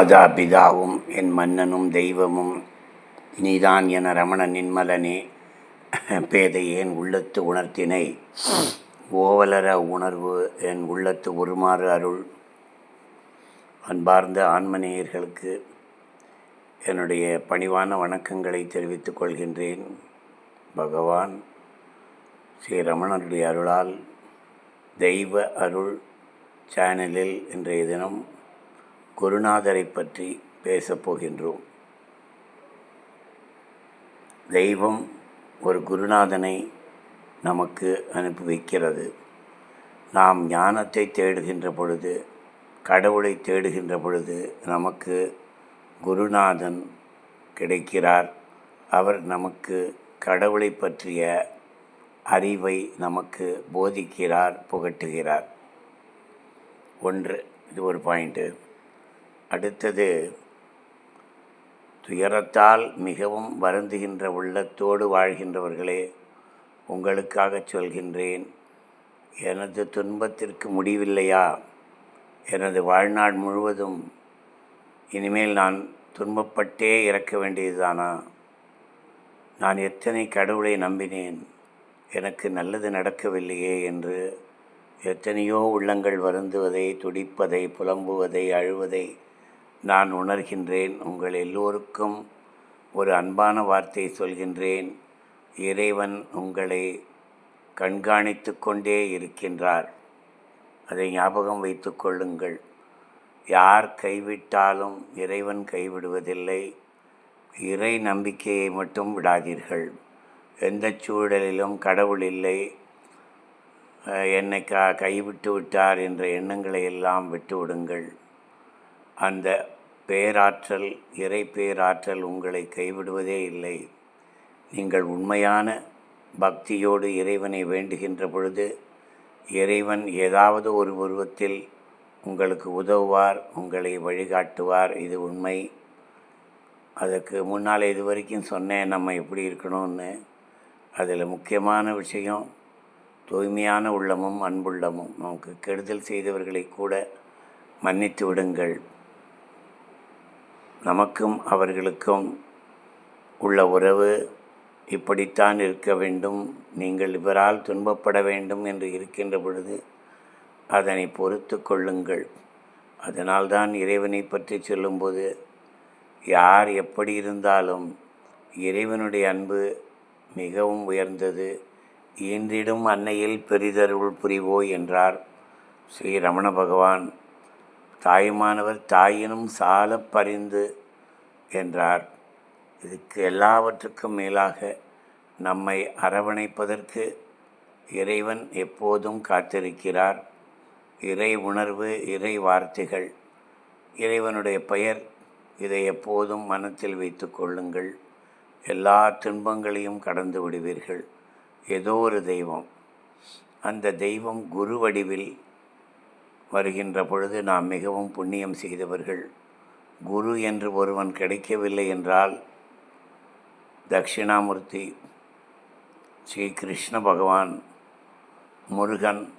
அதா பிதாவும் என் மன்னனும் தெய்வமும் நீதான் என ரமண நின்மலனே என் உள்ளத்து உணர்த்தினை? ஓவலர உணர்வு என் உள்ளத்து உருமாறு அருள். அன்பார்ந்த ஆன்மநேயர்களுக்கு என்னுடைய பணிவான வணக்கங்களை தெரிவித்துக் கொள்கின்றேன். பகவான் ஸ்ரீ ரமணருடைய அருளால் தெய்வ அருள் சேனலில் இன்றைய தினம் குருநாதரை பற்றி பேசப் போகின்றோம். தெய்வம் ஒரு குருநாதனை நமக்கு அனுப்பி வைக்கிறது. நாம் ஞானத்தை தேடுகின்ற பொழுது கடவுளை தேடுகின்ற பொழுது நமக்கு குருநாதன் கிடைக்கிறார். அவர் நமக்கு கடவுளை பற்றிய அறிவை நமக்கு போதிக்கிறார் புகட்டுகிறார். ஒன்று இது ஒரு பாயிண்ட்டு அடுத்தது துயரத்தால் மிகவும் வருந்துகின்ற உள்ளத்தோடு வாழ்கின்றவர்களே உங்களுக்காக சொல்கின்றேன் எனது துன்பத்திற்கு முடிவில்லையா? எனது வாழ்நாள் முழுவதும் இனிமேல் நான் துன்பப்பட்டே இறக்க வேண்டியதுதானா? நான் எத்தனை கடவுளை நம்பினேன் எனக்கு நல்லது நடக்கவில்லையே என்று எத்தனையோ உள்ளங்கள் வருந்துவதை துடிப்பதை புலம்புவதை அழுவதை நான் உணர்கின்றேன் உங்கள் எல்லோருக்கும் ஒரு அன்பான வார்த்தை சொல்கின்றேன். இறைவன் உங்களை கண்காணித்து கொண்டே இருக்கின்றார். அதை ஞாபகம் வைத்து கொள்ளுங்கள். யார் கைவிட்டாலும் இறைவன் கைவிடுவதில்லை. இறை நம்பிக்கையை மட்டும் விடாதீர்கள். எந்த சூழலிலும் கடவுள் இல்லை. என்னை க கைவிட்டு விட்டார் என்ற எண்ணங்களை எல்லாம் விட்டு விடுங்கள் அந்த பேராற்றல் இறை பேராற்றல் உங்களை கைவிடுவதே இல்லை. நீங்கள் உண்மையான பக்தியோடு இறைவனை வேண்டுகின்ற பொழுது இறைவன் ஏதாவது ஒரு உருவத்தில் உங்களுக்கு உதவுவார் உங்களை வழிகாட்டுவார். இது உண்மை. அதுக்கு முன்னால் இது வரைக்கும் சொன்னேன் நம்ம எப்படி இருக்கணும்னு. அதில் முக்கியமான விஷயம் தூய்மையான உள்ளமும் அன்புள்ளமும். நமக்கு கெடுதல் செய்தவர்களை கூட மன்னித்து விடுங்கள். நமக்கும் அவர்களுக்கும் உள்ள உறவு இப்படித்தான் இருக்க வேண்டும். நீங்கள் இவரால் துன்பப்பட வேண்டும் என்று இருக்கின்ற பொழுது அதனை பொறுத்து கொள்ளுங்கள். அதனால்தான் இறைவனை பற்றி சொல்லும்போது யார் எப்படி இருந்தாலும் இறைவனுடைய அன்பு மிகவும் உயர்ந்தது. ஈன்றிடும் அன்னையில் பெரிதருள் புரிவோய் என்றார் ஸ்ரீ ரமண பகவான். தாயுமானவர் தாயினும் சால பரிந்து என்றார். இதுக்கு எல்லாவற்றுக்கும் மேலாக நம்மை அரவணைப்பதற்கு இறைவன் எப்போதும் காத்திருக்கிறார். இறை உணர்வு இறை வார்த்தைகள் இறைவனுடைய பெயர் இதை எப்போதும் மனத்தில் வைத்து கொள்ளுங்கள். எல்லா துன்பங்களையும் கடந்து விடுவீர்கள். ஏதோ ஒரு தெய்வம். அந்த தெய்வம் குரு வடிவில் வருகின்ற பொழுது நாம் மிகவும் புண்ணியம் செய்தவர்கள். குரு என்று ஒருவன் கிடைக்கவில்லை என்றால் தட்சிணாமூர்த்தி ஸ்ரீ கிருஷ்ண பகவான் முருகன்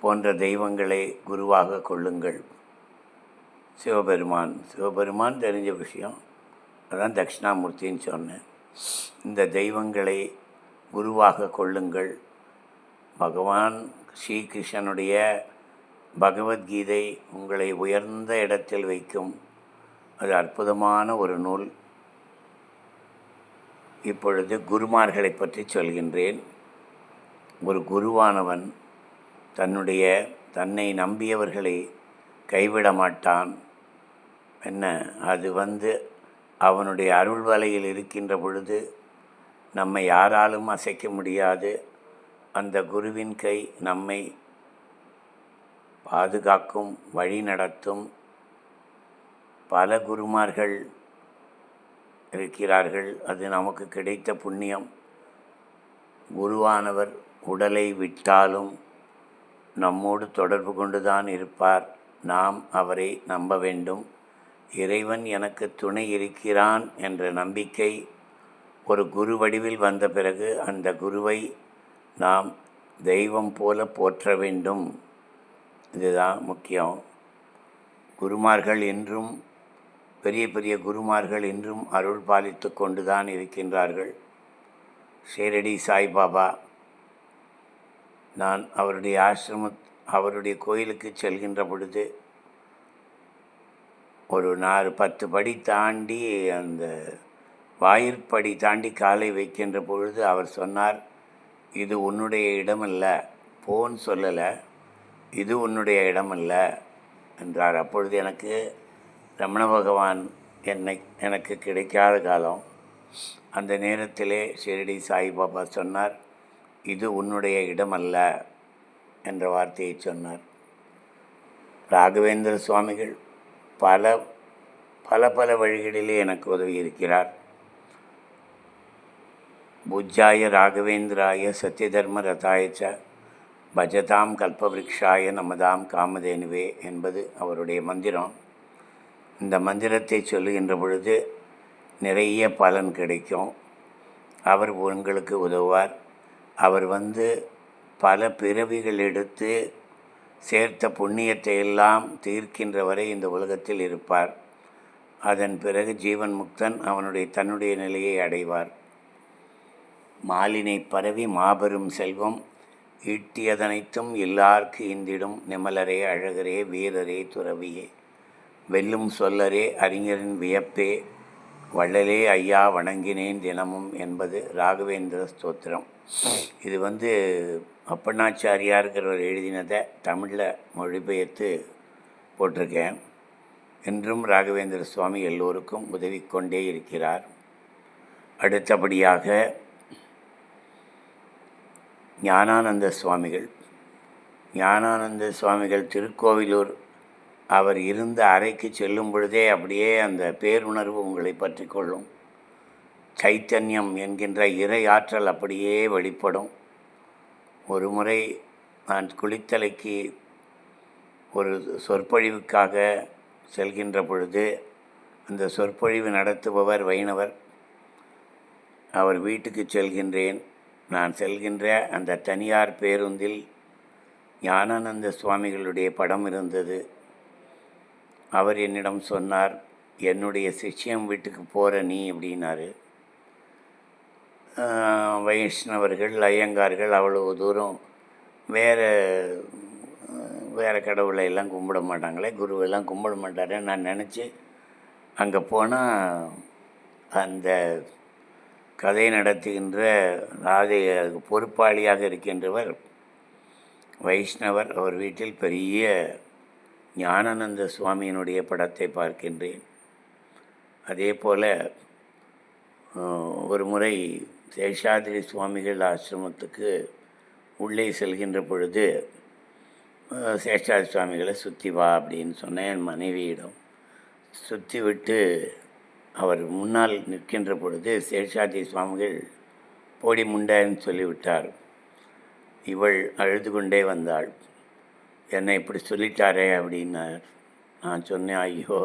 போன்ற தெய்வங்களை குருவாக கொள்ளுங்கள். சிவபெருமான். சிவபெருமான் தெரிஞ்ச விஷயம் அதான் தட்சிணாமூர்த்தின்னு சொன்னேன். இந்த தெய்வங்களை குருவாக கொள்ளுங்கள். பகவான் ஸ்ரீகிருஷ்ணனுடைய பகவத்கீதை உங்களை உயர்ந்த இடத்தில் வைக்கும். அது அற்புதமான ஒரு நூல். இப்பொழுது குருமார்களை பற்றி சொல்கின்றேன். ஒரு குருவானவன் தன்னுடைய தன்னை நம்பியவர்களை கைவிட மாட்டான். என்ன? அது வந்து அவனுடைய அருள் வலையில் இருக்கின்ற பொழுது நம்மை யாராலும் அசைக்க முடியாது. அந்த குருவின் கை நம்மை பாதுகாக்கும் வழி நடத்தும் பல குருமார்கள் இருக்கிறார்கள். அது நமக்கு கிடைத்த புண்ணியம். குருவானவர் உடலை விட்டாலும் நம்மோடு தொடர்பு கொண்டுதான் இருப்பார். நாம் அவரை நம்ப வேண்டும். இறைவன் எனக்கு துணை இருக்கிறான் என்ற நம்பிக்கை ஒரு குரு வடிவில் வந்த பிறகு அந்த குருவை நாம் தெய்வம் போல போற்ற வேண்டும். இதுதான் முக்கியம். குருமார்கள் என்றும் பெரிய பெரிய குருமார்கள் என்றும் அருள் பாலித்து கொண்டு தான் இருக்கின்றார்கள். ஷேரடி சாய்பாபா நான் அவருடைய ஆசிரம அவருடைய கோயிலுக்கு செல்கின்ற பொழுது ஒரு நாலு பத்து படி தாண்டி அந்த வாயிற்படி தாண்டி காலை வைக்கின்ற பொழுது அவர் சொன்னார் இது உன்னுடைய இடமல்ல. போன்னு சொல்லலை. இது உன்னுடைய இடமல்ல என்றார். அப்பொழுது எனக்கு ரமண பகவான் என்னை எனக்கு கிடைக்காத காலம். அந்த நேரத்திலே ஷிரடி சாய்பாபா சொன்னார் இது உன்னுடைய இடமல்ல என்ற வார்த்தையை சொன்னார். ராகவேந்திர சுவாமிகள் பல பல பல வழிகளிலே எனக்கு உதவி இருக்கிறார் பூஜ்யாய ராகவேந்திராய சத்யதர்ம ரதாயச்ச பஜதாம் கல்பவ்ருக்ஷாய நமதாம் காமதேனுவே என்பது அவருடைய மந்திரம். இந்த மந்திரத்தை சொல்லுகின்ற பொழுது நிறைய பலன் கிடைக்கும். அவர் உங்களுக்கு உதவுவார். அவர் வந்து பல பிறவிகள் எடுத்து சேர்த்த புண்ணியத்தை எல்லாம் தீர்க்கின்ற வரை இந்த உலகத்தில் இருப்பார். அதன் பிறகு ஜீவன் முக்தன் அவனுடைய தன்னுடைய நிலையை அடைவார். மாலினை பரவி மாபெரும் செல்வம் ஈட்டியதனைத்தும் எல்லார்க்கு இந்திடும் நிமலரே அழகரே வீரரே துறவியே. வெல்லும் சொல்லரே அறிஞரின் வியப்பே வள்ளலே ஐயா வணங்கினேன் தினமும் என்பது ராகவேந்திர ஸ்தோத்திரம். இது வந்து அப்பண்ணாச்சாரியாருங்கிறவர் எழுதினதை தமிழில் மொழிபெயர்த்து போட்டிருக்கேன். என்றும் ராகவேந்திர சுவாமி எல்லோருக்கும் உதவி கொண்டே இருக்கிறார். அடுத்தபடியாக ஞானானந்த சுவாமிகள். ஞானானந்த சுவாமிகள் திருக்கோவிலூர் அவர் இருந்த அறைக்கு செல்லும் பொழுதே அப்படியே அந்த பேருணர்வு உங்களை பற்றி கொள்ளும். சைத்தன்யம் என்கின்ற இறை ஆற்றல் அப்படியே வெளிப்படும். ஒரு முறை நான் குளித்தலைக்கு ஒரு சொற்பொழிவுக்காக செல்கின்ற பொழுது அந்த சொற்பொழிவு நடத்துபவர் வைணவர். அவர் வீட்டுக்கு செல்கின்றேன். நான் செல்கின்ற அந்த தனியார் பேருந்தில் ஞானானந்த சுவாமிகளுடைய படம் இருந்தது. அவர் என்னிடம் சொன்னார் என்னுடைய சிஷ்யம் வீட்டுக்கு போகிற நீ அப்படின்னாரு. வைஷ்ணவர்கள் ஐயங்கார்கள் அவ்வளவு தூரம் வேறு வேறு கடவுளை எல்லாம் கும்பிட மாட்டாங்களே குருவெல்லாம் கும்பிட மாட்டாரு நான் நினச்சி அங்கே போனால் அந்த கதை நடத்துகின்ற ராதை பொறுப்பாளியாக இருக்கின்றவர் வைஷ்ணவர். அவர் வீட்டில் பெரிய ஞானானந்த சுவாமியினுடைய படத்தை பார்க்கின்றேன். அதே போல் ஒரு முறை சேஷாதிரி சுவாமிகள் ஆசிரமத்துக்கு உள்ளே செல்கின்ற பொழுது சேஷாதி சுவாமிகளை சுற்றி வா அப்படின்னு சொன்னேன் என் மனைவியிடம். சுற்றி விட்டு அவர் முன்னால் நிற்கின்ற பொழுது சேஷாதி சுவாமிகள் போடி முண்டான்னு சொல்லிவிட்டார். இவள் அழுது கொண்டே வந்தாள். என்னை இப்படி சொல்லிட்டாரே அப்படின்னார். நான் சொன்னேன் ஐயோ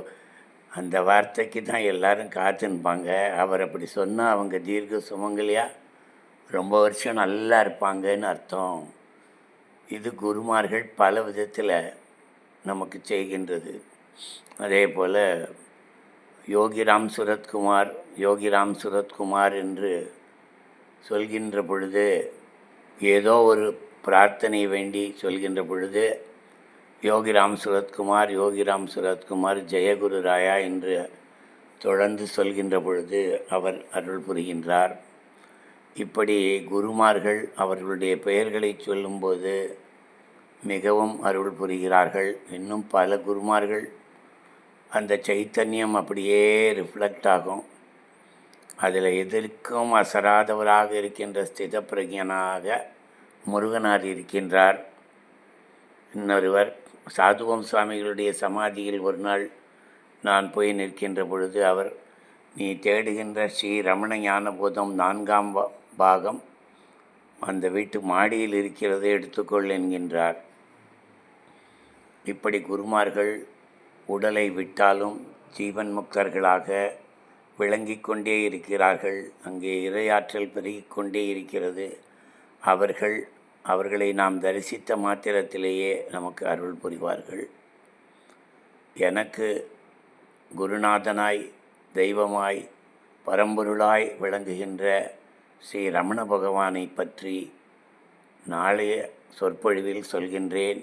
அந்த வார்த்தைக்கு தான் எல்லாரும் காத்துன்பாங்க அவர் அப்படி சொன்னால் அவங்க தீர்க்க சுமங்கலியா? ரொம்ப வருஷம் நல்லா இருப்பாங்கன்னு அர்த்தம். இது குருமார்கள் பல விதத்தில் நமக்கு செய்கின்றது. அதே போல் யோகிராம் சுரத்குமார் யோகிராம் சுரத்குமார் என்று சொல்கின்ற பொழுது ஏதோ ஒரு பிரார்த்தனை வேண்டி சொல்கின்ற பொழுது யோகிராம் சுரத்குமார் யோகிராம் சுரத்குமார் ஜெயகுரு ராயா என்று தொடர்ந்து சொல்கின்ற பொழுது அவர் அருள் புரிகின்றார். இப்படி குருமார்கள் அவர்களுடைய பெயர்களை சொல்லும்போது மிகவும் அருள் புரிகிறார்கள். இன்னும் பல குருமார்கள் அந்த சைத்தன்யம் அப்படியே ரிஃப்ளெக்ட் ஆகும். அதில் எதற்கும் அசராதவராக இருக்கின்ற ஸ்தித பிரஜனாக முருகனார் இருக்கின்றார். இன்னொருவர் சாதுவம் சுவாமிகளுடைய சமாதியில் ஒரு நாள் நான் போய் நிற்கின்ற பொழுது அவர் நீ தேடுகின்ற ஸ்ரீ ரமண ஞானபோதம் நான்காம் பாகம் அந்த வீட்டு மாடியில் இருக்கிறதை எடுத்துக்கொள் என்கின்றார். இப்படி குருமார்கள் உடலை விட்டாலும் ஜீவன் முக்தர்களாக விளங்கிக் கொண்டே இருக்கிறார்கள். அங்கே இரையாற்றல் பெருகிக் கொண்டே இருக்கிறது. அவர்கள் அவர்களை நாம் தரிசித்த மாத்திரத்திலேயே நமக்கு அருள் புரிவார்கள். எனக்கு குருநாதனாய் தெய்வமாய் பரம்பொருளாய் விளங்குகின்ற ஸ்ரீ ரமண பகவானை பற்றி நாளைய சொற்பொழிவில் சொல்கின்றேன்.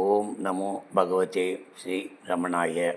ஓம் நமோ பகவதே ஸ்ரீ ரமணாய.